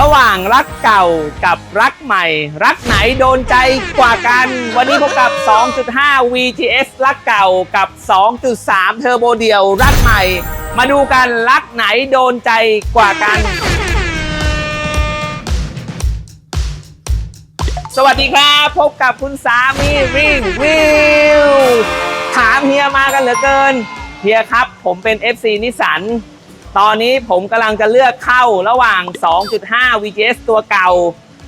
ระหว่างรักเก่ากับรักใหม่ รักไหนโดนใจกว่ากัน วันนี้พบกับ 2.5 VGS รักเก่ากับ 2.3 เทอร์โบเดียว รักใหม่ มาดูกันรักไหนโดนใจกว่ากัน สวัสดีครับ พบกับคุณสามีรีวิวถามเฮียมากันเหลือเกินเฮียครับ ผมเป็น FC นิสัน ตอนนี้ผมกำลังจะเลือกเข้าระหว่าง 2.5 VGS ตัวเก่า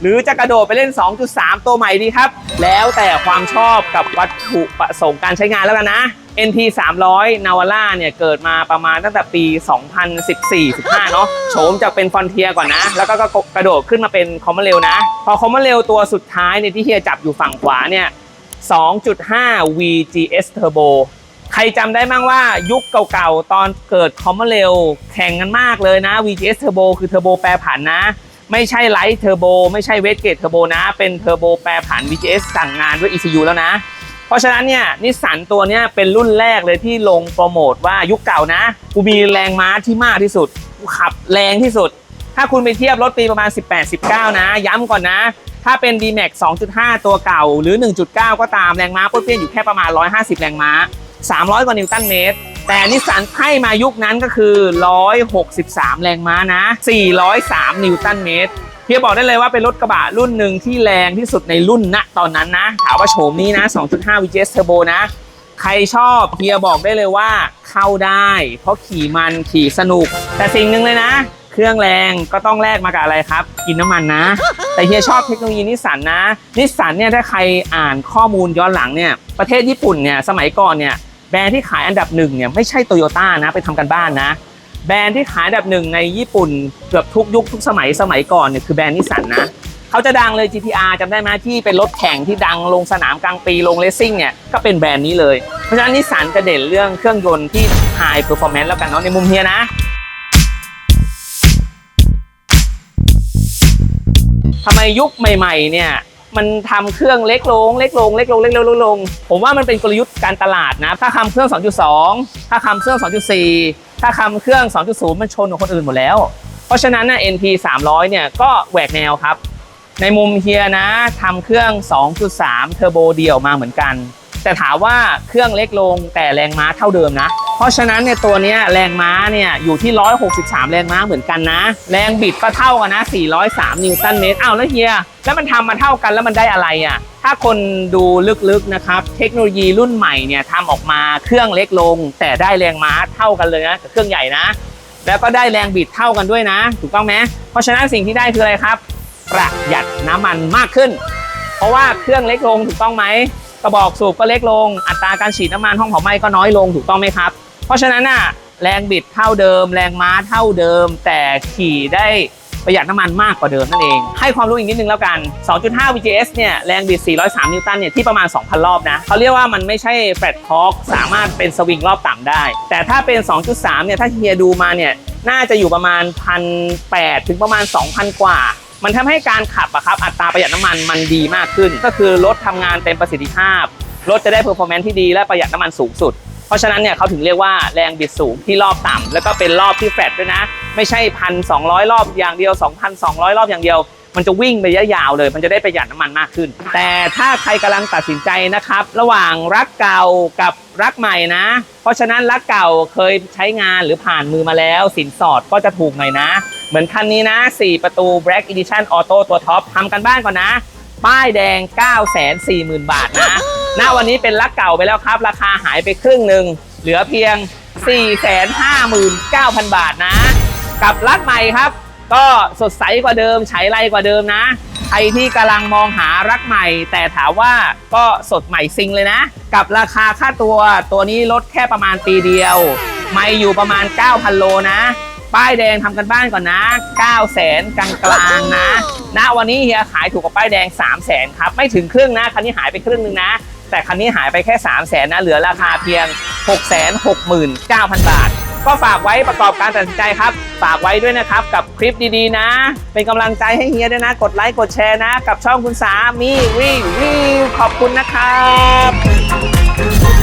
หรือจะกระโดดไปเล่น 2.3 ตัวใหม่ดีครับ แล้วแต่ความชอบกับวัตถุประสงค์การใช้งานแล้วกันนะ NP 300 Navara เนี่ยเกิดมาประมาณตั้งแต่ปี 2014-15 เนาะโฉมจากเป็นฟอนเทียก่อนนะ แล้วก็กระโดดขึ้นมาเป็นคอมมอนเรลนะ พอคอมมอนเรลตัวสุดท้ายเนี่ยที่เฮียจับอยู่ฝั่งขวาเนี่ย2.5 VGS Turbo รจำได้บ้างว่ายุคเก่าๆ ตอนเกิดคอมมอนเรลแข่งกันมากเลยนะ VGS Turbo คือเทอร์โบแปรผันนะ ไม่ใช่ไลท์เทอร์โบไม่ใช่เวสเกตเทอร์โบนะ เป็นเทอร์โบแปรผัน VGS สั่งงานด้วย ECU แล้วนะ เพราะฉะนั้นเนี่ยนิสสันตัวนี้เป็นรุ่นแรกเลยที่ลงโปรโมทว่ายุคเก่านะ กูมีแรงม้าที่มากที่สุดกูขับแรงที่สุด ถ้าคุณไปเทียบรถปีประมาณ 18-19 นะ ย้ำก่อนนะถ้าเป็น D-Max 2.5 ตัวเก่าหรือ 1.9 ก็ตามแรงม้าป้วนเปี้ยนอยู่แค่ประมาณ 150 แรงม้า 300 กว่านิวตันเมตร แต่นิสสันให้มายุคนั้นก็คือ 163 แรงม้านะ 403 นิวตันเมตรเฮียบอกได้เลยว่าเป็นรถกระบะรุ่นหนึ่งที่แรงที่สุดในรุ่นณตอนนั้นนะถามว่าโฉมนี้นะ 2.5 VGS Turbo นะ ใครชอบเฮียบอกได้เลยว่าเข้าได้ เพราะขี่มันขี่สนุก แต่สิ่งหนึ่งเลยนะ เครื่องแรงก็ต้องแลกมากับอะไรครับ กินน้ำมันนะ แต่เฮียชอบเทคโนโลยีนิสสันนะ นิสสันเนี่ยถ้าใครอ่านข้อมูลย้อนหลังเนี่ยประเทศญี่ปุ่นเนี่ยสมัยก่อนเนี่ย แบรนด์ที่ขายอันดับหนึ่งเนี่ยไม่ใช่โตโยต้านะไปทำกันบ้านนะ แบรนด์ที่ขายอันดับหนึ่งในญี่ปุ่นเกือบทุกยุคทุกสมัยสมัยก่อนเนี่ยคือแบรนด์นิสสันนะเขาจะดังเลย GTR จำได้ไหมที่เป็นรถแข่งที่ดังลงสนามกลางปีลงเลสซิ่งเนี่ยก็เป็นแบรนด์นี้เลย เพราะฉะนั้นนิสสันจะเด่นเรื่องเครื่องยนต์ที่ High Performance แล้วกันเนาะในมุมเฮียนะทำไมยุคใหม่ ๆ เนี่ย มันทำเครื่องเล็กลง เล็กลง เล็กลง เล็กลงเล็กลง ผมว่ามันเป็นกลยุทธ์การตลาดนะ ถ้าทำเครื่อง 2.2 ถ้าทำเครื่อง 2.4 ถ้าทำเครื่อง 2.0 มันชนกับคนอื่นหมดแล้ว เพราะฉะนั้นนะ NP 300 เนี่ยก็แหวกแนวครับ ในมุมเฮียนะทำเครื่อง 2.3 เทอร์โบเดี่ยวมาเหมือนกัน แต่ถามว่าเครื่องเล็กลงแต่แรงม้าเท่าเดิมนะ เพราะฉะนั้นเนี่ยตัวนี้แรงม้าเนี่ยอยู่ที่ 163 แรงม้าเหมือนกันนะ แรงบิดก็เท่ากันนะ 403 นิวตันเมตร อ้าวแล้วเฮีย แล้วมันทำมาเท่ากันแล้วมันได้อะไรอะ ถ้าคนดูลึกๆนะครับ เทคโนโลยีรุ่นใหม่เนี่ยทำออกมาเครื่องเล็กลง แต่ได้แรงม้าเท่ากันเลยนะกับเครื่องใหญ่นะ แล้วก็ได้แรงบิดเท่ากันด้วยนะ ถูกต้องไหมเพราะฉะนั้นสิ่งที่ได้คืออะไรครับ ประหยัดน้ำมันมากขึ้น เพราะว่าเครื่องเล็กลงถูกต้องไหมกระบอกสูบก็เล็กลง อัตราการฉีดน้ำมันห้องเผาไหม้ก็น้อยลงถูกต้องไหมครับ เพราะฉะนั้นน่ะแรงบิดเท่าเดิม แรงม้าเท่าเดิม แต่ขี่ได้ประหยัดน้ำมันมากกว่าเดิมนั่นเอง ให้ความรู้อีกนิดนึงแล้วกัน 2.5 VGS เนี่ยแรงบิด 403 นิวตันเนี่ยที่ประมาณ 2,000 รอบนะเขาเรียกว่ามันไม่ใช่แฟลตทอร์กสามารถเป็นสวิงรอบต่ำได้ แต่ถ้าเป็น 2.3 เนี่ยถ้าเฮียดูมาเนี่ยน่าจะอยู่ประมาณ 1,800 ถึงประมาณ 2,000 กว่า มันทำให้การขับอะครับอัตราประหยัดน้ำมันมันดีมากขึ้น ก็คือรถทำงานเต็มประสิทธิภาพรถจะได้เพอร์ฟอร์แมนซ์ที่ดีและประหยัดน้ำมันสูงสุด เพราะฉะนั้นเนี่ยเขาถึงเรียกว่าแรงบิดสูงที่รอบต่ำแล้วก็เป็นรอบที่แฟลตด้วยนะ ไม่ใช่พันสองรอบอย่างเดียว 2,200 รอบอย่างเดียว มันจะวิ่งไประยะยาวเลย มันจะได้ประหยัดน้ำมันมากขึ้น แต่ถ้าใครกำลังตัดสินใจนะครับ ระหว่างรักเก่ากับรักใหม่นะ เพราะฉะนั้นรักเก่าเคยใช้งานหรือผ่านมือมาแล้ว สินสอดก็จะถูกหน่อยนะ เหมือนคันนี้นะ 4 ประตู Black Edition Auto ตัวท็อปทำกันบ้านก่อนนะ ป้ายแดง 940,000 บาทนะ ณวันนี้เป็นรักเก่าไปแล้วครับ ราคาหายไปครึ่งหนึ่งเหลือเพียง 459,000 บาทนะ กับรักใหม่ครับ ก็สดใสกว่าเดิมใช้ไรกว่าเดิมนะใครที่กำลังมองหารักใหม่ แต่ถามว่าก็สดใหม่ซิงเลยนะ กับราคาค่าตัวตัวนี้ลดแค่ประมาณปีเดียว ไม่อยู่ประมาณ 9,000 โลนะ ป้ายแดงทำกันบ้านก่อนนะ 9 0 0 0 0 0กลางกลางนะณวันนี้เฮียขายถูกกว่าป้ายแดง 3 0 0 0 0 0ครับ ไม่ถึงครึ่งนะ คันนี้หายไปครึ่งหนึงนะ แต่คันนี้หายไปแค่ 3 0 0แสนนะ เหลือราคาเพียง 669,000 บาท ก็ฝากไว้ประกอบการตัดสินใจครับ ฝากไว้ด้วยนะครับ กับคลิปดีๆนะ เป็นกำลังใจให้เฮียด้วยนะ กดไลค์กดแชร์นะ กับช่องคุณสามีรีวิวขอบคุณนะครับ